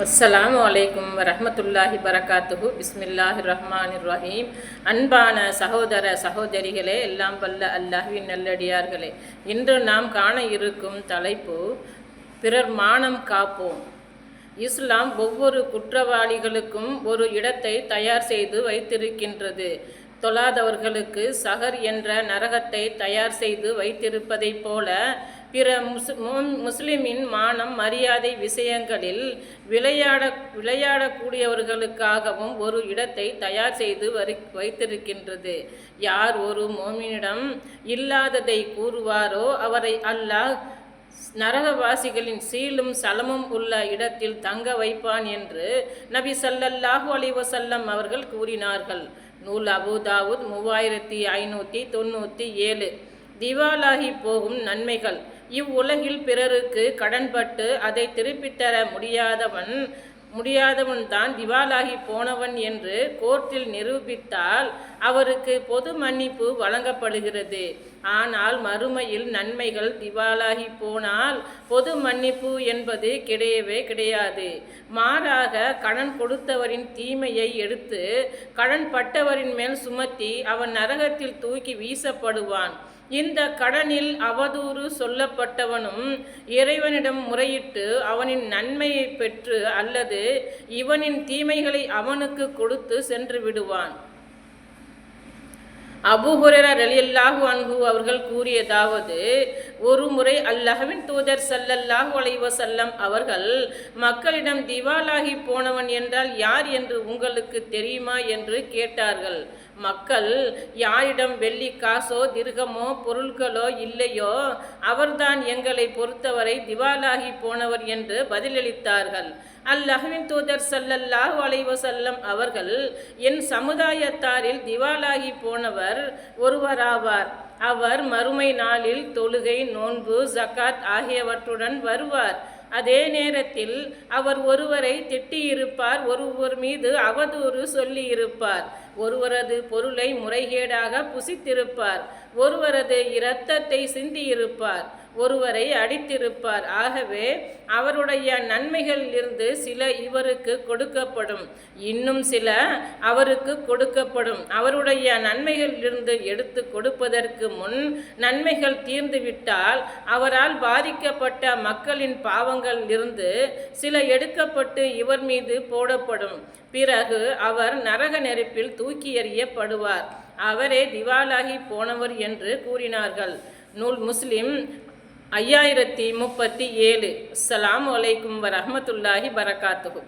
அஸ்ஸலாமு அலைக்கும் வரமத்துல்லாஹி பரகாத்துஹு. பிஸ்மில்லாஹி ரஹ்மான் ரஹீம். அன்பான சகோதர சகோதரிகளே எல்லாம் வல்ல அல்லாஹி நல்லடியார்களே. இன்று நாம் காண இருக்கும் தலைப்பு பிறர் மானம் காப்போம். இஸ்லாம் ஒவ்வொரு குற்றவாளிகளுக்கும் ஒரு இடத்தை தயார் செய்து வைத்திருக்கின்றது. தொழாதவர்களுக்கு சஹர் என்ற நரகத்தை தயார் செய்து வைத்திருப்பதைப் போல பிற முஸ் முஸ்லிமின் மானம் மரியாதை விஷயங்களில் விளையாட விளையாடக்கூடியவர்களுக்காகவும் ஒரு இடத்தை தயார் செய்து வரி வைத்திருக்கின்றது. யார் ஒரு மோமினிடம் இல்லாததை கூறுவாரோ அவரை அல்லாஹ் நரகவாசிகளின் சீலும் சலமும் உள்ள இடத்தில் தங்க வைப்பான் என்று நபி சல்லல்லாஹு அலிவசல்லம் அவர்கள் கூறினார்கள். நூல் அபுதாவுத் மூவாயிரத்தி ஐநூற்றி தொண்ணூற்றி ஏழு. திவாலாகி போகும் நன்மைகள். இவ்வுலகில் பிறருக்கு கடன்பட்டு அதை திருப்பித் தர முடியாதவன் முடியாதவன் தான் திவாலாகி போனவன் என்று கோர்ட்டில் நிரூபித்தால் அவருக்கு பொது மன்னிப்பு வழங்கப்படுகிறது. ஆனால் மறுமையில் நன்மைகள் திவாலாகி போனால் பொது மன்னிப்பு என்பது கிடையவே கிடையாது. மாறாக கடன் கொடுத்தவரின் தீமையை எடுத்து கடன் பட்டவரின் மேல் சுமத்தி அவன் நரகத்தில் தூக்கி வீசப்படுவான். இந்த கடனில் அவதூறு சொல்லப்பட்டவனும் இறைவனிடம் முறையிட்டு அவனின் நன்மையை பெற்று அல்லது இவனின் தீமைகளை அவனுக்கு கொடுத்து சென்று விடுவான். அபுஹுரர ரலியல்லாஹு அன்ஹு அவர்கள் கூறியதாவது ஒரு முறை அல்லாஹ்வின் தூதர் ஸல்லல்லாஹு அலைஹி செல்லம் அவர்கள் மக்களிடம் திவாலாகி போனவன் என்றால் யார் என்று உங்களுக்கு தெரியுமா என்று கேட்டார்கள். மக்கள் யாரிடம் வெள்ளி காசோ திருகமோ பொருட்களோ இல்லையோ அவர்தான் எங்களை பொறுத்தவரை திவாலாகி போனவர் என்று பதிலளித்தார்கள். அல்லாஹ்வின் தூதர் ஸல்லல்லாஹு அலைஹி செல்லம் அவர்கள் என் சமுதாயத்தாரில் திவாலாகி போனவர் ஒருவராவார். அவர் மறுமை நாளில் தொழுகை நோன்பு ஜக்காத் ஆகியவற்றுடன் வருவார். அதே நேரத்தில் அவர் ஒருவரை திட்டியிருப்பார் ஒருவர் மீது அவதூறு சொல்லியிருப்பார். ஒருவரது பொருளை முறைகேடாக புசித்திருப்பார் ஒருவரது இரத்தத்தை சிந்தியிருப்பார் ஒருவரை அடித்திருப்பார். ஆகவே அவருடைய நன்மைகளிலிருந்து சில இவருக்கு கொடுக்கப்படும் இன்னும் சில அவருக்கு கொடுக்கப்படும். அவருடைய நன்மைகளிலிருந்து எடுத்து கொடுப்பதற்கு முன் நன்மைகள் தீர்ந்துவிட்டால் அவரால் பாதிக்கப்பட்ட மக்களின் பாவங்கள் பாவங்களிலிருந்து சில எடுக்கப்பட்டு இவர் மீது போடப்படும். பிறகு அவர் நரக நெருப்பில் தூக்கி எறியப்படுவார். அவரே திவாலாகி போனவர் என்று கூறினார்கள். நூல் முஸ்லிம் ஐயாயிரத்தி முப்பத்தி ஏழு. அஸ்ஸலாமு வலைக்கும் வரமத்துல்லாஹி பரகாத்துஹு.